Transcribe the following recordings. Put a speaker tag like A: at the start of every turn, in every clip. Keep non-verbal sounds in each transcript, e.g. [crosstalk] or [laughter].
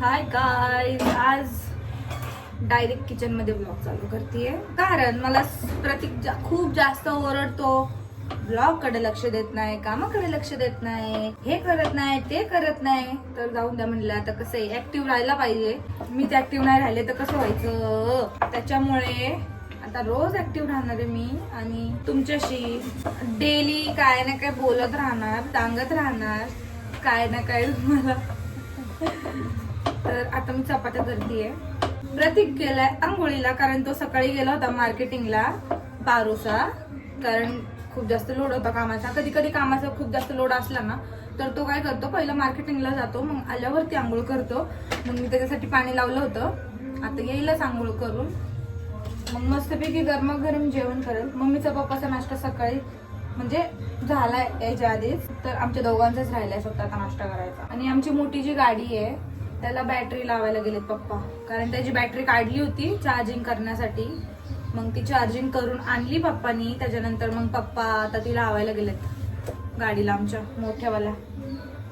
A: हाय guys आज direct किचनमध्ये blog चालू करते कारण मला प्रतीक जा- खूप जास्त ओरडतो. ब्लॉगकडे लक्ष देत नाही कामाकडे लक्ष देत नाही हे करत नाही ते करत नाही. तर जाऊन द्या म्हणलं आता कसं आहे ऍक्टिव्ह राहायला पाहिजे. मीच ऍक्टिव्ह नाही राहिले तर कसं व्हायचं? त्याच्यामुळे आता रोज ऍक्टिव्ह राहणार आहे मी आणि तुमच्याशी डेली काय ना काय बोलत राहणार सांगत राहणार. काय ना काय मला तर आता मी चपात्या करतेय. प्रतीक गेलाय आंघोळीला कारण तो सकाळी गेला होता मार्केटिंगला बारोसा कारण खूप जास्त लोड होता कामाचा. कधी कधी कामाचा खूप जास्त लोड असला ना तर तो काय करतो पहिला मार्केटिंगला जातो मग आल्यावरती आंघोळ करतो. मग मी त्याच्यासाठी पाणी लावलं होतं. आता येईलच आंघोळ करून. मग मस्तपैकी गरमागरम जेवण करेल. मम्मीचा पप्पाचा नाश्ता सकाळी म्हणजे झाला याच्या आधीच. तर आमच्या दोघांचाच राहिलाय फक्त आता नाश्ता करायचा. आणि आमची मोठी जी गाडी आहे त्याला बॅटरी लावायला गेलेत पप्पा. कारण त्याची बॅटरी काढली होती चार्जिंग करण्यासाठी. मग ती चार्जिंग करून आणली पप्पानी. त्याच्यानंतर मग पप्पा आता ती लावायला गेलेत गाडीला आमच्या मोठ्यावाल्या.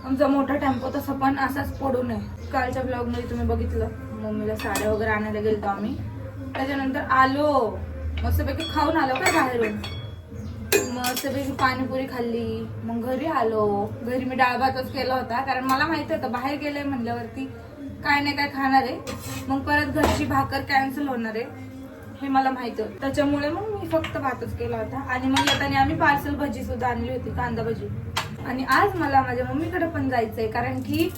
A: आमचा मोठा टेम्पो तसं पण असाच पडू नये. कालच्या ब्लॉगमध्ये तुम्ही बघितलं. मम्मीला साड्या वगैरे आणायला गेलतो आम्ही. त्याच्यानंतर आलो. मस्तपैकी खाऊन आलो काय बाहेरून? सगळी पाणीपुरी खाल्ली. मग घरी आलो. घरी मी डाळ भातच केला होता. कारण मला माहीत होतं बाहेर गेले म्हणल्यावरती काय नाही काय खाणार आहे. मग परत घरची भाकर कॅन्सल होणार आहे. हे मला माहिती होतं. त्याच्यामुळे मग मी फक्त भातच केला होता. आणि मग येताना आम्ही पार्सल भजी सुद्धा आणली होती कांदा भजी. आणि आज मला माझ्या मम्मीकडे पण जायचं आहे कारण की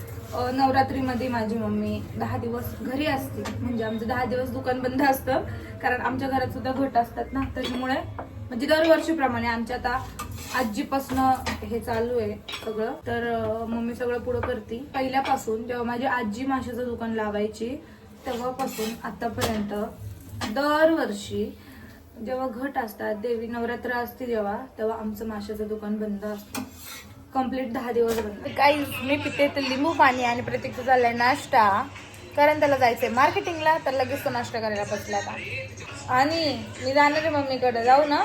A: नवरात्रीमध्ये माझी मम्मी दहा दिवस घरी असते. म्हणजे आमचं दहा दिवस दुकान बंद असतं. कारण आमच्या घरात सुद्धा घट असतात ना. त्याच्यामुळे म्हणजे दरवर्षीप्रमाणे आमच्या आता आजीपासनं हे चालू आहे सगळं. तर मम्मी सगळं पुढं करते. पहिल्यापासून जेव्हा माझी आजी माशाचं दुकान लावायची तेव्हापासून आतापर्यंत दरवर्षी जेव्हा घट असतात देवी नवरात्र असते जेव्हा तेव्हा आमचं माशाचं दुकान बंद असतं. कंप्लीट दहा दिवस बंद. काही मी पिते तर लिंबू पाणी आणि प्रत्येक झालाय नाश्ता. कारण त्याला जायचंय. मार्केटिंगला तर लगेच तो नाश्ता करायला बसला का आणि मी जाणार आहे मम्मीकडे. जाऊ ना?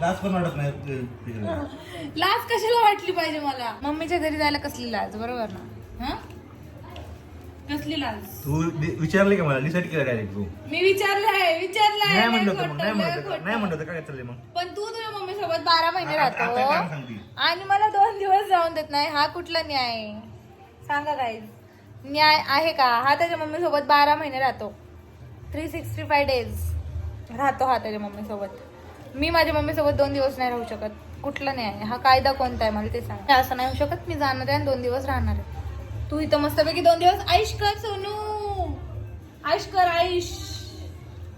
B: लाज पण वाटत नाही.
A: लाज कशाला वाटली पाहिजे मला? मम्मीच्या घरी जायला कसली लाज? बरोबर ना? हं? कसली लाज?
B: तू विचारले का मला? डिसाईड केलं डायरेक्ट तू?
A: मी विचारलंय विचारलंय
B: नाही म्हणलं
A: लय
B: होतं मग
A: खोटं,
B: नाही म्हणलं होतं. नाही म्हणलं होतं काय चाललंय मग?
A: पण तू तुझ्या मम्मी सोबत बारा महिने
B: आता- आता काय
A: राहतो
B: सांगते?
A: आणि मला दोन दिवस जाऊन देत नाही. हा कुठला न्याय? सांगा काय न्याय आहे का? हा त्याच्या मम्मी सोबत बारा महिने राहतो. थ्री सिक्स्टी फाय डेज राहतो हा त्याच्या मम्मी सोबत मी माझ्या मम्मी सोबत दोन दिवस नाही राहू शकत. कुठला न्याय हा कायदा कोणता आहे? मला ते सांग. असं नाही होऊ शकत. मी जाणार आहे आणि दोन दिवस राहणार आहे. तू इथं मस्तपैकी दोन दिवस आईश कर सोनू. आईश कर आईश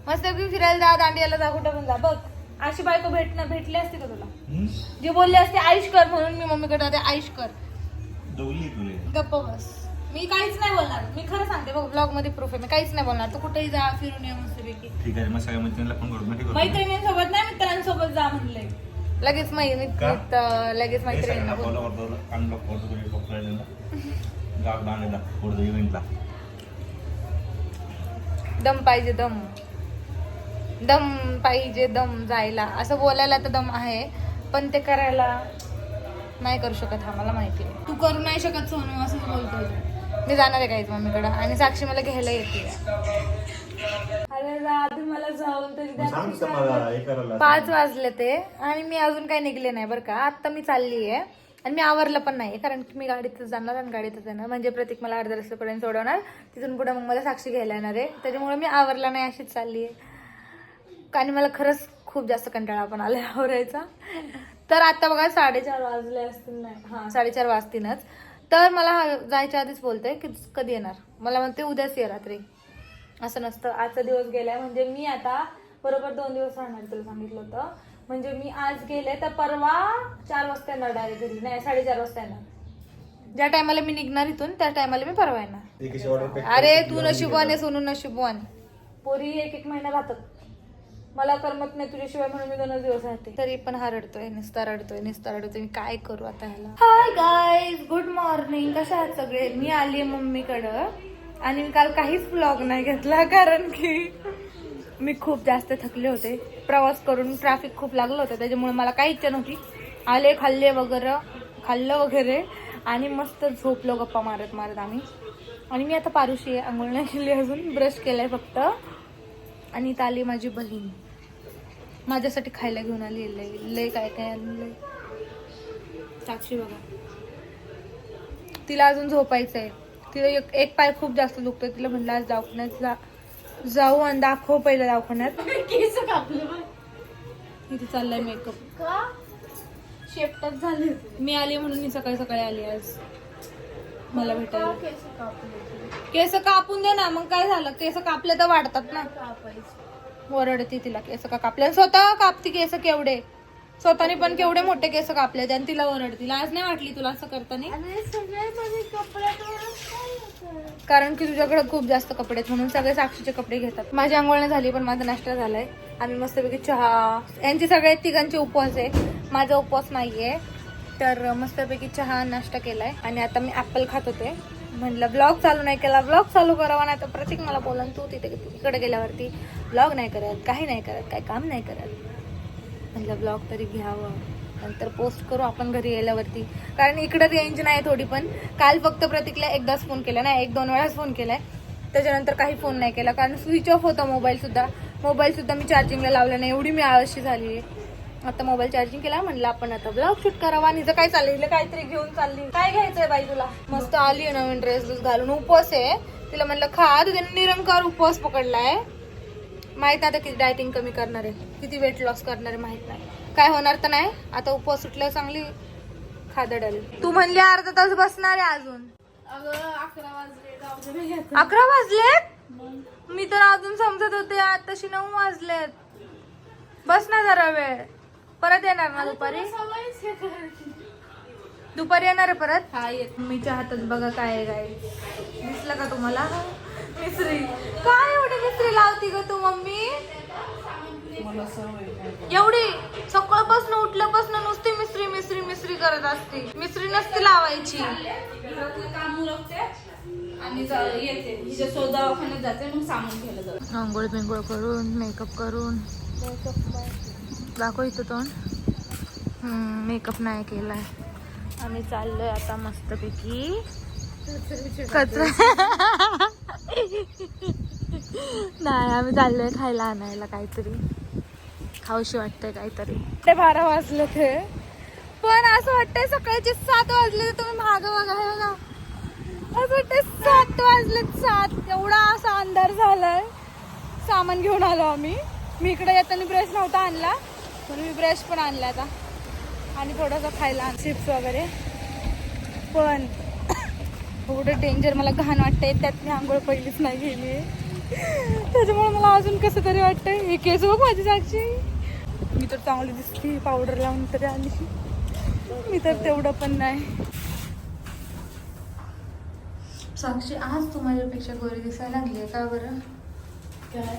A: मस्तपैकी फिरायला जा दांडियाला जा कुठं पण जा. बघ अशी बायको भेटणं भेटली असती का तुला? जे बोलले असते आयुष कर म्हणून मी मम्मीकडे जाते आयुष कर.
B: तुले.
A: गप्प बस. मी काहीच नाही बोलणार. मी खरं सांगते बघ ब्लॉगमध्ये प्रूफ आहे. मी काहीच नाही बोलणार. तू कुठेही जा फिरून ये मस्तपैकी
B: ठीक आहे मग सगळ्या मैत्रिणीला फोन करू.
A: मैत्रिणींसोबत नाही मित्रांसोबत जा म्हणले. लगेच
B: का?
A: मित- लगेच मैत्रिणींना बोल.
B: करतो, करतो, करायला. गाव.
A: दम पाहिजे दम. दम पाहिजे दम जायला. असं बोलायला तर दम आहे पण ते करायला नाही करू शकत हा मला माहिती आहे. तू करू नाही शकत सोनू असंच बोलतोय तू. मी जाणार आहे काहीच मम्मीकडे आणि साक्षी मला घ्यायला येते. अरे राधी मला जाऊन तरी. पाच वाजले ते आणि मी अजून काही निघले नाही बरं का. आत्ता मी चालली आहे आणि मी आवरलं पण नाही कारण की मी गाडीतच जाणार आणि गाडीतच येणार. म्हणजे प्रतीक मला अर्ध्या रस्त्यापर्यंत सोडवणार तिथून पुढे मग मला साक्षी घ्यायला येणार आहे. त्याच्यामुळे मी आवरला नाही अशीच चालली आहे. आणि मला खरंच खूप जास्त कंटाळा पण आला आवरायचा. तर आता बघा साडेचार वाजले असतील नाही. हां साडेचार वाजतीलच. तर मला हा जायच्या आधीच बोलते की कधी येणार? मला म्हणते उद्याच ये रात्री. असं नसतं. आजचा दिवस गेलाय. म्हणजे मी आता बरोबर दोन दिवस राहणार तुला सांगितलं होतं. म्हणजे मी आज गेले तर परवा चार वाजता येणार डायरेक्ट घरी. नाही साडेचार वाजता येणार. ज्या टायमाला मी निघणार इथून त्या टायमाला मी परवा येणार. अरे तू नशिबवान आहे. सोनू नशिबवान. पोरी एक एक महिना राहतात. मला करमत नाही तुझ्याशिवाय म्हणून मी दोनच दिवस राहते. तरी पण हा रडतोय निस्ता रडतोय निस्ता रडतोय. मी काय करू आता ह्याला? हाय गाईज गुड मॉर्निंग कशा आहात सगळे? मी आली मम्मीकडं. आणि मी काल काहीच ब्लॉग नाही घेतला कारण की मी खूप जास्त थकले होते. प्रवास करून ट्रॅफिक खूप लागलं होतं त्याच्यामुळे मला काही इच्छा नव्हती. आले खाल्ले वगैरे खाल्लं वगैरे. आणि मस्त झोपलो गप्पा मारत मारत आम्ही. आणि मी आता पारुशी आहे आंघोळ नाही केली अजून. ब्रश केलाय फक्त. आणि इथं आली माझी बहीण. माझ्यासाठी खायला घेऊन आली. लय लय काय काय आणलंय? साक्षी बघा. तिला अजून झोपायचं आहे तिला एक एक पाय खूप जास्त दुखतोय. तिला म्हणलं आज दवाखान्यात जा जाऊ आणि दाखव पहिलं दवाखान्यात. [laughs] इथे चाललाय मेकअप
C: शेपटात झाले.
A: मी आली म्हणून मी सकाळी सकाळी आली आज. मला भेटायला.
C: केस कापले
A: केस कापून दे ना मग काय झालं? केस कापले तर वाढतात ना. ओरडते तिला केस का कापले. स्वतः कापती केस केवढे? स्वतःने पण केवढे मोठे केस कापले आणि तिला ओरडते आज नाही वाटली तुला असं करताना? कारण की तुझ्याकडे खूप जास्त कपडे आहेत म्हणून सगळे साक्षीचे कपडे घेतात. माझी आंघोळ नाही झाली पण माझा नाश्ता झालाय. आम्ही मस्तपैकी चहा यांचे सगळे तिघांचे उपवास आहे माझा उपवास नाहीये. तर मस्तपैकी चहा नाश्ता केलाय. आणि आता मी ऍपल खात होते. म्हणलं ब्लॉग चालू नाही केला. ब्लॉग चालू करावा नाही तर प्रत्येक मला बोला तू तिथे तिकडे गेल्यावरती ब्लॉग नाही करत काही नाही करत काही काम नाही करत. म्हणलं ब्लॉग तरी घ्यावं. नंतर पोस्ट करू आपण घरी गेल्यावरती. कारण इकडं रेंज नाही थोडी पण. काल फक्त प्रतीकला एकदाच फोन केला नाही एक दोन वेळाच फोन केलाय. त्याच्यानंतर काही फोन नाही केला. कारण स्विच ऑफ होता मोबाईल सुद्धा. मोबाईल सुद्धा मी चार्जिंगला लावला नाही. एवढी मी आळशी झाली आहे आता मोबाईल चार्जिंग केला म्हणलं आपण आता ब्लॉग शूट करावा आणि काय चाललंय? हिला काहीतरी घेऊन चालली. काय घ्यायचंय बाई तुला? मस्त आली आहे नवीन ड्रेस घालून. उपवास आहे. तिला म्हणलं खा. तर त्याने निरंकार उपवास पकडलाय. माहीत नाही आता किती डायटिंग कमी करणार आहे. किती वेट लॉस करणार आहे माहीत नाही. काय होणार तर नाही. आता उपवास सुटल्यावर चांगली खादडल. तू म्हणली अर्धा तास बसणार आहे अजून.
C: अकरा
A: वाजलेत? मी तर अजून समजत होते आताशी नऊ वाजलेत. बस ना जरा वेळ. परत येणार ना दुपारी. दुपारी येणार आहे परत?
C: हा येत
A: मम्मीच्या हातात बघा काय आहे काय दिसलं का तुम्हाला? मिसरी काय एवढी मिसरी लावती ग तू मम्मी? एवढी. सकाळपासून उठल्यापासून नुसती मिसरी मिसरी मिसरी करत असते. मिसरी नसती लावायची.
C: आणि जाते मग सामान घ्यायला जाते.
A: आंघोळ बिंघोळ करून. मेकअप करून दाखव इथं तोंड. मेकअप नाही केलाय. आम्ही चाललोय आता मस्तपैकी. कचरा. नाही आम्ही चाललोय खायला आणायला काहीतरी. खाऊशी वाटतंय काहीतरी. ते बारा वाजले ते. पण असं वाटतंय सकाळचे सात वाजले तर तुम्ही माग बघाय बघा. असं वाटतंय सात वाजले सात. एवढा असा अंधार झालाय. सामान घेऊन आलो आम्ही. मी इकडे येताना ब्रेस नव्हता आणला. म्हणून मी ब्रश पण आणला आता आणि थोडासा खायला चिप्स वगैरे. पण एवढं डेंजर मला घाण वाटतंय. त्यात मी आंघोळ पहिलीच नाही गेली त्याच्यामुळे मला अजून कसं तरी वाटतंय. हे केस बघ माझी साक्षी. मी तर चांगली दिसली पावडर लावून तरी आली मी तर तेवढं पण नाही. साक्षी आज तू माझ्यापेक्षा गोरी दिसायला लागली आहे का बरं?
C: काय?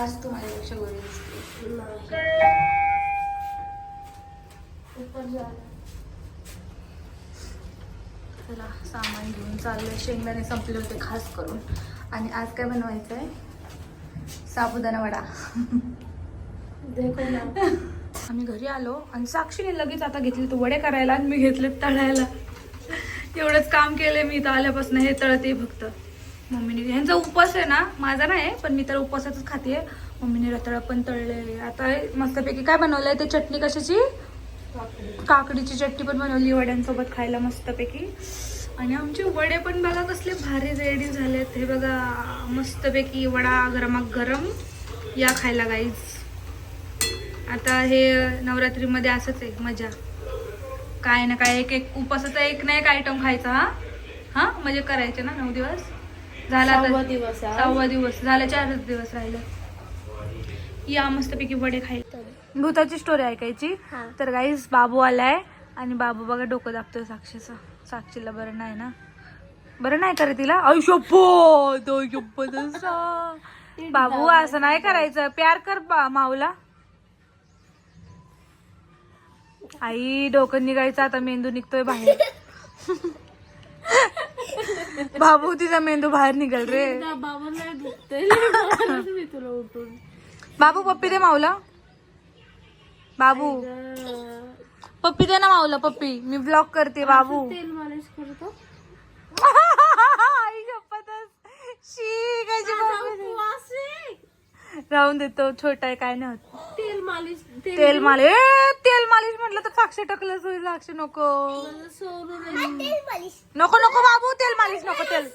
A: आज तू माझ्यापेक्षा गोरी दिसते चला सामान घेऊन चाललोय. शेंगदाणे संपले होते खास करून. आणि आज काय बनवायचं आहे साबुदाणा वडा.
C: देखो ना.
A: आम्ही घरी आलो आणि साक्षीने लगेच आता घेतले तो वडे करायला आणि मी घेतले तळायला. एवढंच काम केलंय मी इथं आल्यापासून हे तळते फक्त. मम्मीने ह्यांचा उपवास आहे ना माझा नाही पण मी तर उपवासातच खाते मम्मीने रताळा पण तळले आता मस्तपैकी काय बनवलंय? ते चटणी कशाची? काकडीची चटणी पण बनवली वड्यांसोबत खायला मस्तपैकी. आणि आमचे वडे पण बघा कसले भारी रेडी झालेत. हे बघा मस्तपैकी वडा गरमागरम गरम या खायला गाईज आता हे नवरात्रीमध्ये असंच आहे मजा. काय ना काय एक एक उपासाचा एक ना एक आयटम खायचा हा? हा? म्हणजे करायचे ना नऊ दिवस? झाला
C: दिवस.
A: सहावा दिवस. झाले चारच दिवस राहिले. या मस्तपैकी वडे खायला. भूताची स्टोरी ऐकायची.
C: हा.
A: तर गाईस बाबू आलाय आणि बाबू बघा डोकं दाबतोय साक्षीचं. साक्षीला बरं नाही ना? बरं नाही करे तिला? आयुष्यपत आयुष्यपत असा. बाबू असं नाही करायचं. प्यार कर बा माऊला. आई डोकं निघायचं आता मेंदू निघतोय बाहेर. [laughs] बाबू तिचा मेंदू बाहेर निघाल रे.
C: एकदा बाबा नाही दुखते [laughs] मी तुला उठून.
A: बाबू पप्पी दे माऊला. बाबू. पप्पी दे ना माऊला पप्पी. मी ब्लॉग करते बाबू.
C: तेल मालिश करतो.
A: आई शपथच. शी कशी पप्पी राहून देतो छोटा आहे काय नाही होत.
C: तेल मालिश
A: तेल मालिश तेल मालिश म्हटलं तर साक्षी टाकलं सोय साक्षी नको. नको नको बाबू तेल मालिश नको तेल.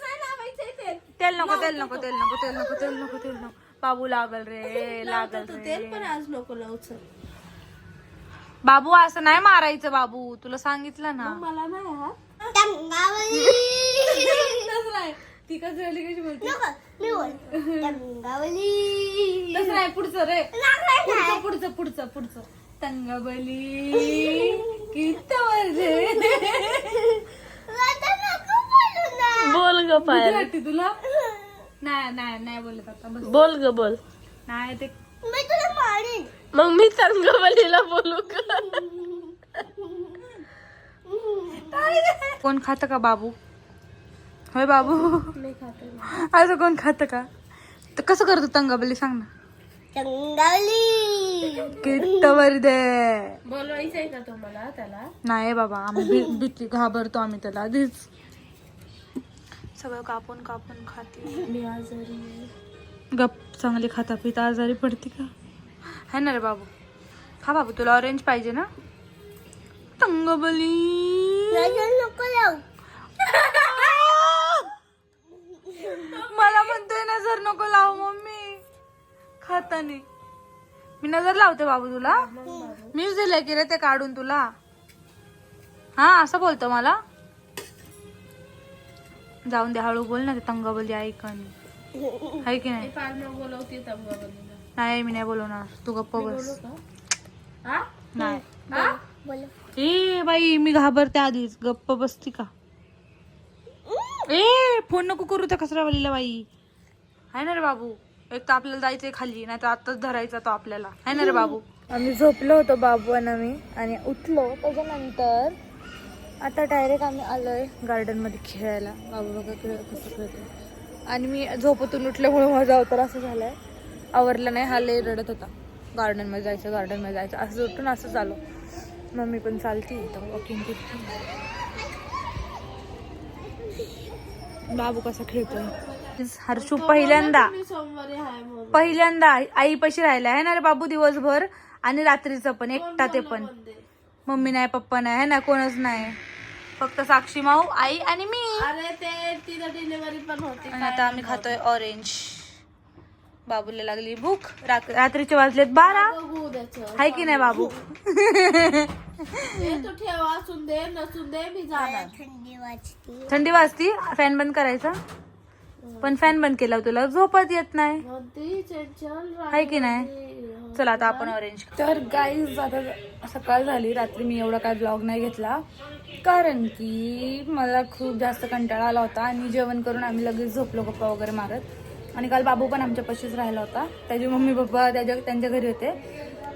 A: तेल. नको तेल नको तेल नको तेल नको तेल नको तेल नको. बाबू लागल रे लागल
C: तेल पण आज नको लावच
A: बाबू असं नाही मारायचं बाबू. तुला सांगितलं ना.
C: मला नाही हा?
A: तसं नाही. ती कशी बोलते? तसं नाही पुढचं रे. पुढचं पुढचं पुढचं पुढचं. तंगबली किती रे.
C: बोल ग
A: भीती वाटते तुला? नाही नाही नाही बोलत आता. बस.
C: बोल ग बोल.
A: नाही ते
D: मी तुला मारेन.
C: मग मी तंगवलीला बोलू का?
A: कोण खातं का बाबू? होय बाबू? असं कोण खातं का? तर कसं करतो तंगाबली सांग ना.
D: टंगावली
A: किट्ट दे
C: बोलवायचंय का तुम्हाला त्याला?
A: नाही बाबा आम्ही भी- भीती घाबरतो आम्ही त्याला आधीच. सगळं कापून कापून खाते.
C: मी आजारी
A: गप चांगली खाता पिता आजारी पडते का? है ना रे बाबू? खा बाबू तुला ऑरेंज पाहिजे ना? तंगबली.
D: नको लावू
A: मला म्हणतोय नजर नको लावू मम्मी. खातानी. मी नजर लावते बाबू तुला. मीच दिलंय की रे ते काढून तुला. हा असं बोलतो मला. जाऊन दे हळू बोल ना ते तंगबली ऐकणी आहे की नाही?
C: फार बोलवते तंगबली.
A: नाही मी नाही बोलवणार. तू गप्प बस.
C: हा
A: नाही.
D: बोल.
A: ए बाई मी घाबरते आधीच. गप्प बसती का? ए फोन नको करू त्या कचरावालीला बाई. आहे ना रे बाबू. एक तर आपल्याला जायचंय खाली नाही तर आताच धरायचा तो आपल्याला. आहे ना रे बाबू. आम्ही झोपलो होतो बाबू आणि आम्ही आणि उठलो. त्याच्यानंतर आता डायरेक्ट आम्ही आलोय गार्डनमध्ये खेळायला. बाबू बघा खेळ कसं खेळतो आणि मी झोपतून उठल्यामुळे माझा अवतार असं झालाय. आवरलं नाही हा लय रडत होता. गार्डनमध्ये जायचं गार्डनमध्ये जायचं. असं उठून असं चालू. मम्मी पण चालती तर वॉकिंग करते बाबू कसा खेळतोय. हर्षू पहिल्यांदा. पहिल्यांदा आई पशी राहिला आहे ना रे बाबू दिवसभर? आणि रात्रीचं पण एकटा ते पण. मम्मी नाही पप्पा नाही ना कोणच नाही. फक्त साक्षी माऊ आई आणि मी.
C: अरे ते डिलिव्हरी पण होती
A: आता आम्ही खातोय ऑरेंज बाबूला लागली भूक. रात- रात्रीचे वाजलेत बारा. हाय की नाही बाबू?
C: हे तू ठेव असून दे नसून दे मी जाणार.
D: थंडी वाजते.
A: फॅन बंद करायचा? पण फॅन बंद केला तुला. झोपत येत नाही. हाय की नाही? चला आता आपण ऑरेंज तर गाईज आता सकाळ झाली. रात्री मी एवढा काय ब्लॉग नाही घेतला. कारण की मला खूप जास्त कंटाळा आला होता आणि जेवण करून आम्ही लगेच झोपलो गप्पा वगैरे मारत. आणि काल बाबू पण आमच्या पशीच राहिला होता. त्याचे मम्मी पप्पा त्याच्या त्यांच्या घरी होते.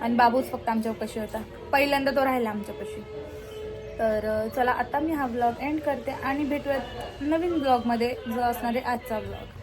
A: आणि बाबूच फक्त आमच्या पशी होता. पहिल्यांदा तो राहिला आमच्या पशी. तर चला आता मी हा ब्लॉग एंड करते आणि भेटूयात नवीन ब्लॉगमध्ये जो असणार आहे आजचा ब्लॉग